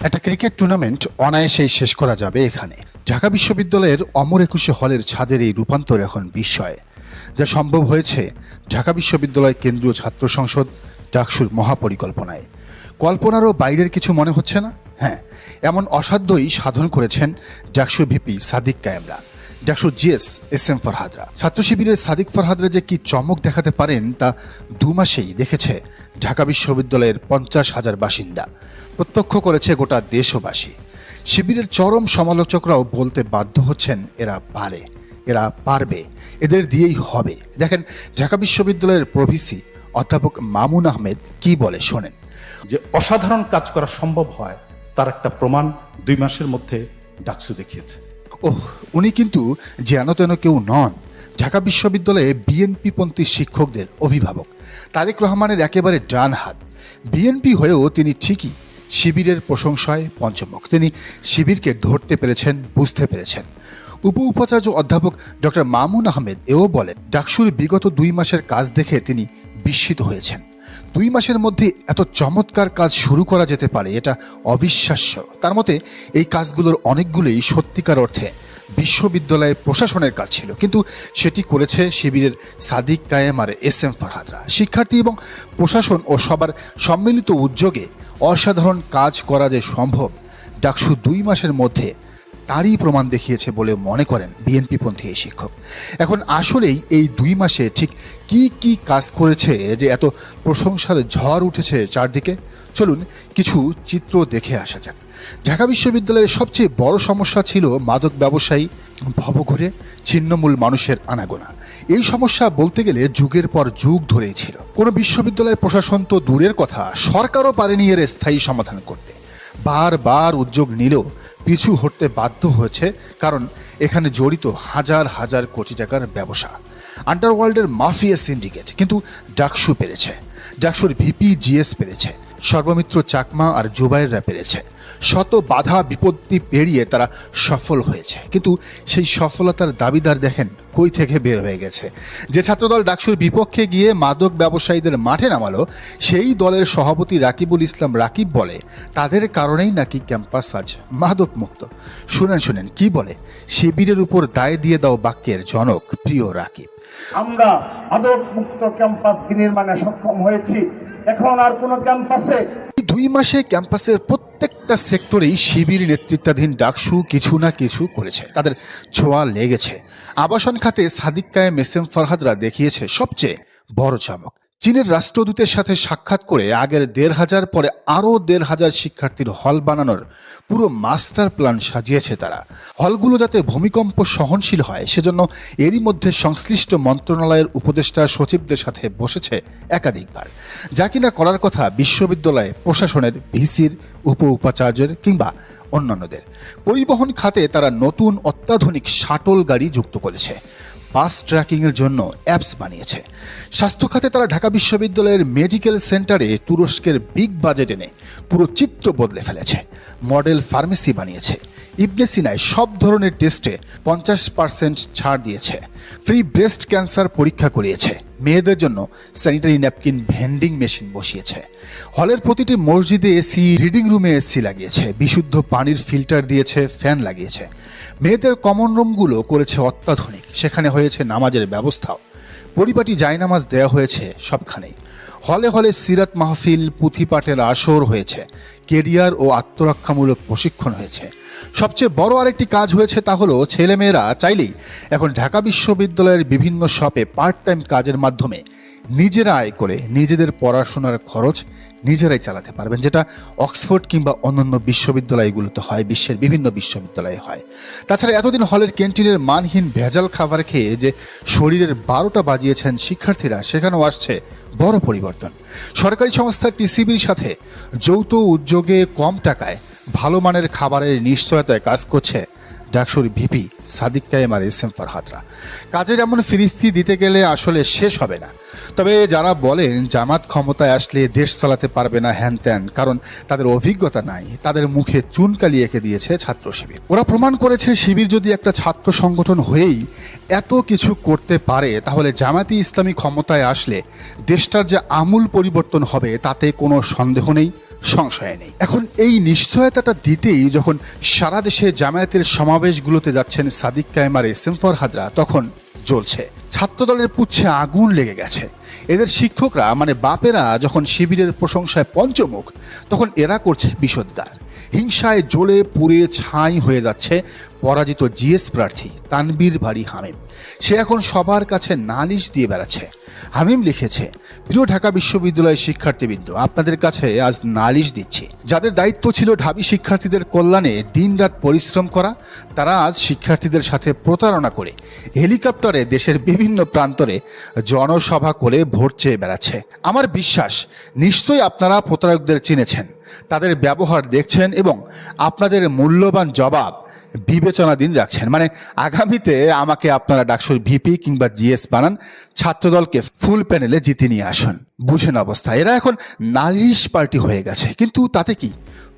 একটা cricket tournament অনায়াসেই শেষ করা যাবে এখানে। ঢাকা বিশ্ববিদ্যালয়ের অমর একুশে হলের ছাদের এই রূপান্তর এখন বিস্ময়। যা সম্ভব হয়েছে ঢাকা বিশ্ববিদ্যালয় কেন্দ্রীয় ছাত্র সংসদ ডাকসুর মহাপরিকল্পনায়। কল্পনারও বাইরের কিছু মনে হচ্ছে না? হ্যাঁ এমন অসাধ্যই সাধন করেছেন ডাকসু ভিপি সাদিক কায়েমরা। ডাকসু জিএস এস এম ফরহাদরা। ছাত্র শিবিরের সাদিক ফরহাদরা যে কি চমক দেখাতে পারেন তা দু মাসেই দেখেছে ঢাকা বিশ্ববিদ্যালয়ের পঞ্চাশ হাজার বাসিন্দা। প্রত্যক্ষ করেছে গোটা দেশবাসী। শিবিরের চরম সমালোচকরাও বলতে বাধ্য হচ্ছেন, এরা পারে, এরা পারবে, এদের দিয়েই হবে। দেখেন, ঢাকা বিশ্ববিদ্যালয়ের প্রভিসি অধ্যাপক মামুন আহমেদ কি বলে শোনেন? যে অসাধারণ কাজ করা সম্ভব হয়, তার একটা প্রমাণ দুই মাসের মধ্যে ডাকসু দেখিয়েছে। ওহ, উনি কিন্তু যেন তেন কেউ নন। ঢাকা বিশ্ববিদ্যালয়ে বিএনপিপন্থী শিক্ষকদের অভিভাবক। তারেক রহমানের একেবারে ডান হাত। বিএনপি হয়েও তিনি ঠিকই শিবিরের প্রশংসায় পঞ্চমুখ। তিনি শিবিরকে ধরতে পেরেছেন, বুঝতে পেরেছেন। উপ উপাচার্য অধ্যাপক ডক্টর মামুন আহমেদ এও বলেন, ডাকসুর বিগত দুই মাসের কাজ দেখে তিনি বিস্মিত হয়েছেন। দুই মাসের মধ্যে এত চমৎকার কাজ শুরু করা যেতে পারে, এটা অবিশ্বাস্য। তার মতে, এই কাজগুলোর অনেকগুলোই সত্যিকার অর্থে বিশ্ববিদ্যালয়ে প্রশাসনের কাজ ছিল, কিন্তু সেটি করেছে শিবিরের সাদিক কায়েম আর এস এম ফারহাদরা শিক্ষার্থী এবং প্রশাসন ও সবার সম্মিলিত উদ্যোগে অসাধারণ কাজ করা যে সম্ভব, ডাকসু দুই মাসের মধ্যে তারই প্রমাণ দেখিয়েছে বলে মনে করেন বিএনপিপন্থী এই শিক্ষক। এখন আসলেই এই দুই মাসে ঠিক কি কি কাজ করেছে যে এত প্রশংসার ঝড় উঠেছে চারদিকে? চলুন কিছু চিত্র দেখে আসা যাক। ঢাকা বিশ্ববিদ্যালয়ের সবচেয়ে বড় সমস্যা ছিল মাদক ব্যবসায়ী ভবঘুরে ছিন্নমূল মানুষের আনাগোনা। এই সমস্যা বলতে গেলে যুগের পর যুগ ধরেই ছিল। কোনো বিশ্ববিদ্যালয় প্রশাসন তো দূরের কথা, সরকারও পারেনি এর স্থায়ী সমাধান করতে। বারবার উদ্যোগ নিলেও পিছু হটতে বাধ্য হয়েছে কারণ এখানে জড়িত হাজার হাজার কোটি টাকার ব্যবসা। আন্ডারওয়ার্ল্ডের মাফিয়া সিন্ডিকেট কিন্তু ডাকসু পেরেছে। ডাকসুর ভিপি জিএস পেরেছে। সর্বমিত্র চাকমা আর জুবাইররা পেরেছে। শত বাধা বিপত্তি পেরিয়ে তারা সফল হয়েছে। কিন্তু সেই সফলতার দাবিদার দেখেন কই থেকে বের হয়ে গেছে। যে ছাত্রদল ডাকসুর বিপক্ষে গিয়ে মাদক ব্যবসায়ীদের মাঠে নামালো সেই দলের সভাপতি রাকিবুল ইসলাম রাকিব বলে তাদের কারণেই নাকি ক্যাম্পাস আজ মাদক মুক্ত শুনেন শুনেন কি বলে? শিবিরের উপর দায় দিয়ে দাও বাক্যের জনক প্রিয় রাকিব। আমরা মাদক মুক্ত ক্যাম্পাস বিনির্মাণে সক্ষম হয়েছি। এখন আর কোনো ক্যাম্পাসে দুই মাসে ক্যাম্পাসের প্রত্যেকটা সেক্টরেই শিবির নেতৃত্বাধীন ডাকসু কিছু না কিছু করেছে। তাদের ছোঁয়া লেগেছে। আবাসন খাতে সাদিক কায়ে মেসেম ফরহাদরা দেখিয়েছে সবচেয়ে বড় চমক। চীনের রাষ্ট্রদূতের সাথে সাক্ষাৎ করে আগের দেড় হাজার পরে আরও দেড় হাজার শিক্ষার্থীর হল বানানোর পুরো মাস্টার প্ল্যান সাজিয়েছে তারা। হলগুলো যাতে ভূমিকম্প সহনশীল হয়, সেজন্য এরই মধ্যে সংশ্লিষ্ট মন্ত্রণালয়ের উপদেষ্টা সচিবদের সাথে বসেছে একাধিকবার। যা কিনা করার কথা বিশ্ববিদ্যালয়ে প্রশাসনের ভিসির উপ উপাচার্যের কিংবা অন্যান্যদের। পরিবহন খাতে তারা নতুন অত্যাধুনিক শাটল গাড়ি যুক্ত করেছে। বাস ট্র্যাকিংয়ের জন্য অ্যাপস বানিয়েছে। স্বাস্থ্য খাতে তারা ঢাকা বিশ্ববিদ্যালয়ের মেডিকেল সেন্টারে তুরস্কের বিগ বাজেট এনে পুরো চিত্র বদলে ফেলেছে। মডেল ফার্মেসি বানিয়েছে। ইবনে সিনায় সব ধরনের টেস্টে পঞ্চাশ পার্সেন্ট ছাড় দিয়েছে। ফ্রি ব্রেস্ট ক্যান্সার পরীক্ষা করিয়েছে। মেয়েদের জন্য স্যানিটারি ন্যাপকিন ভেন্ডিং মেশিন বসিয়েছে। হলের প্রতিটি মসজিদে এসি রিডিং রুমে এসি লাগিয়েছে। বিশুদ্ধ পানির ফিল্টার দিয়েছে ফ্যান লাগিয়েছে। মেয়েদের কমন রুমগুলো করেছে অত্যাধুনিক। সেখানে হয়েছে নামাজের ব্যবস্থাও। পরিপাটি জায়নামাজ দেয়া হয়েছে সবখানেই। হলে হলে সিরাত মাহফিল, পুঁথিপাঠের আসর হয়েছে, কেরিয়ার ও আত্মরক্ষামূলক প্রশিক্ষণ হয়েছে। সবচেয়ে বড় আরেকটি কাজ হয়েছে তা হলো ছেলেমেয়েরা চাইলেই এখন ঢাকা বিশ্ববিদ্যালয়ের বিভিন্ন শপে পার্ট টাইম কাজের মাধ্যমে নিজেরা আয় করে নিজেদের পড়াশোনার খরচ নিজেরাই চালাতে পারবেন, যেটা অক্সফোর্ড কিংবা অন্যান্য বিশ্ববিদ্যালয়গুলোতে হয়, বিশ্বের বিভিন্ন বিশ্ববিদ্যালয়ে হয়। তাছাড়া এতদিন হলের ক্যান্টিনের মানহীন ভেজাল খাবার খেয়ে যে শরীরের বারোটা বাজিয়েছেন শিক্ষার্থীরা, সেখানেও আসছে বড় পরিবর্তন। সরকারি সংস্থা টিসিবির সাথে যৌথ উদ্যোগে কম টাকায় ভালো মানের খাবারের নিশ্চয়তায় কাজ করছে ডাকসুর ভিপি সাদিক কায়েম আর এস এম ফারহাতরা। কাজের এমন ফিরিস্তি দিতে গেলে আসলে শেষ হবে না। তবে যারা বলেন জামাত ক্ষমতায় আসলে দেশ চালাতে পারবে না হ্যান ত্যান, কারণ তাদের অভিজ্ঞতা নাই, তাদের মুখে চুনকালি এঁকে দিয়েছে ছাত্র শিবির। ওরা প্রমাণ করেছে শিবির যদি একটা ছাত্র সংগঠন হয়েই এত কিছু করতে পারে, তাহলে জামাতি ইসলামী ক্ষমতায় আসলে দেশটার যে আমূল পরিবর্তন হবে তাতে কোনো সন্দেহ নেই। সংশয় নেই। এখন এই নিশ্চয়তাটা দিতেই যখন সারা দেশে জামায়াতের সমাবেশগুলোতে যাচ্ছেন সাদিক কায়মার এসএমফর হাদরা তখন জ্বলছে। ছাত্রদলের পুচ্ছে আগুন লেগে গেছে। এদের শিক্ষকরা মানে বাপেরা, যখন শিবিরের প্রশংসায় পঞ্চমুখ, তখন এরা করছে বিষোদ্গার। হিংসায় জ্বলে পুড়ে ছাই হয়ে যাচ্ছে পরাজিত জিএস প্রার্থী তানবীর বাড়ি হামিম। সে এখন সবার কাছে নালিশ দিয়ে বেড়াচ্ছে। হামিম লিখেছে, প্রিয় ঢাকা বিশ্ববিদ্যালয়ের শিক্ষার্থীবৃন্দ, আপনাদের কাছে আজ নালিশ দিচ্ছি। যাদের দায়িত্ব ছিল ঢাবি শিক্ষার্থীদের কল্যাণে দিনরাত পরিশ্রম করা, তারা আজ শিক্ষার্থীদের সাথে প্রতারণা করে হেলিকপ্টারে দেশের বিভিন্ন প্রান্তরে জনসভা করে ভোট চেয়ে বেড়াচ্ছে। আমার বিশ্বাস, নিশ্চয়ই আপনারা প্রতারকদের চিনেছেন। তাদের ব্যবহার দেখছেন এবং আপনাদের মূল্যবান জবাব বিবেচনাধীন রাখছেন। মানে আগামীতে আমাকে আপনারা ডাকসুর ভিপি কিংবা জিএস বানান, ছাত্রদলকে ফুল প্যানেলে জিতে নিয়ে আসুন। বুঝেন অবস্থা। এরা এখন নালিশ পার্টি হয়ে গেছে। কিন্তু তাতে কি?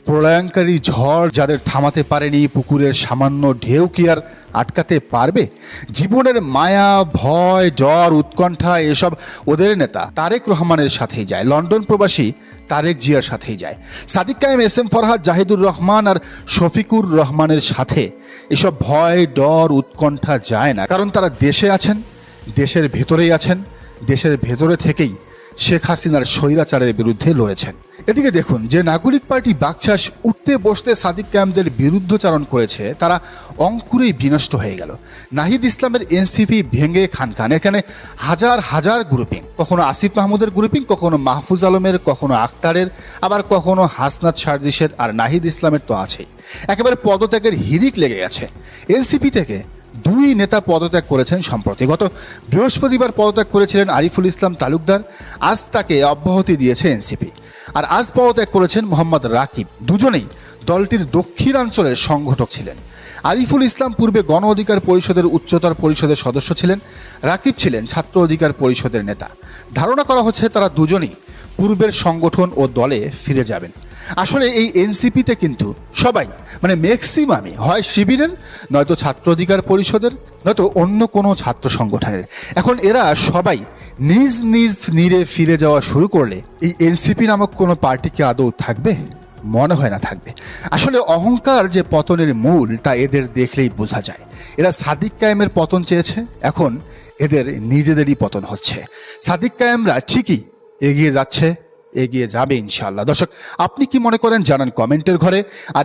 প্রলয়ঙ্কারী ঝড় যাদের থামাতে পারেনি পুকুরের সামান্য ঢেউ কি আর আটকাতে পারবে? জীবনের মায়া, ভয়, জ্বর, উৎকণ্ঠা এসব ওদের নেতা তারেক রহমানের সাথেই যায়। লন্ডন প্রবাসী তারেক জিয়ার সাথেই যায়। সাদিক কায়েম এস এম ফরহাদ, জাহিদুর রহমান আর শফিকুর রহমানের সাথে। এসব ভয়, ডর, উৎকণ্ঠা যায় না। কারণ তারা দেশে আছেন, দেশের ভেতরেই আছেন, দেশের ভেতরে থেকেই শেখ হাসিনার স্বৈরাচারের বিরুদ্ধে লড়েছেন। এদিকে দেখুন, যে নাগরিক পার্টি বাকচাষ উঠতে বসতে সাদিক ক্যাম্পদের বিরুদ্ধচারণ করেছে, তারা অঙ্কুরেই বিনষ্ট হয়ে গেল। নাহিদ ইসলামের এনসিপি ভেঙে খান খান, এখানে হাজার হাজার গ্রুপিং কখনো আসিফ মাহমুদের গ্রুপিং কখনো মাহফুজ আলমের, কখনো আক্তারের, আবার কখনো হাসনাত সার্জিসের আর নাহিদ ইসলামের তো আছেই। একেবারে পদত্যাগের হিরিক লেগে গেছে। এনসিপি থেকে দুই নেতা পদত্যাগ করেছেন সম্প্রতি। গত বৃহস্পতিবার পদত্যাগ করেছিলেন আরিফুল ইসলাম তালুকদার। আজ তাকে অব্যাহতি দিয়েছে এনসিপি। আর আজ পদত্যাগ করেছেন মোহাম্মদ রাকিব। দুজনেই দলটির দক্ষিণাঞ্চলের সংগঠক ছিলেন। আরিফুল ইসলাম পূর্বে গণ অধিকার পরিষদের উচ্চতর পরিষদের সদস্য ছিলেন। রাকিব ছিলেন ছাত্র অধিকার পরিষদের নেতা। ধারণা করা হচ্ছে তারা দুজনেই পূর্বের সংগঠন ও দলে ফিরে যাবেন। আসলে এই এনসিপিতে কিন্তু সবাই মানে ম্যাক্সিমামই হয় শিবিরের, নয়তো ছাত্র অধিকার পরিষদের, নয়তো অন্য কোনো ছাত্র সংগঠনের। এখন এরা সবাই নিজ নিজ নিরে ফিরে যাওয়া শুরু করলে এই এনসিপি নামক কোনো পার্টিকে আদৌ থাকবে? মনে হয় না থাকবে। আসলে অহংকার যে পতনের মূল, তা এদের দেখলেই বোঝা যায়। এরা সাদিক কায়েমের পতন চেয়েছে, এখন এদের নিজেদেরই পতন হচ্ছে। সাদিক কায়েমরা ঠিকই এগিয়ে যাচ্ছে। এগিয়ে যাবে ইনশাল্লাহ দর্শক আপনি কি মনে করেন? জানান কমেন্টের ঘরে। আর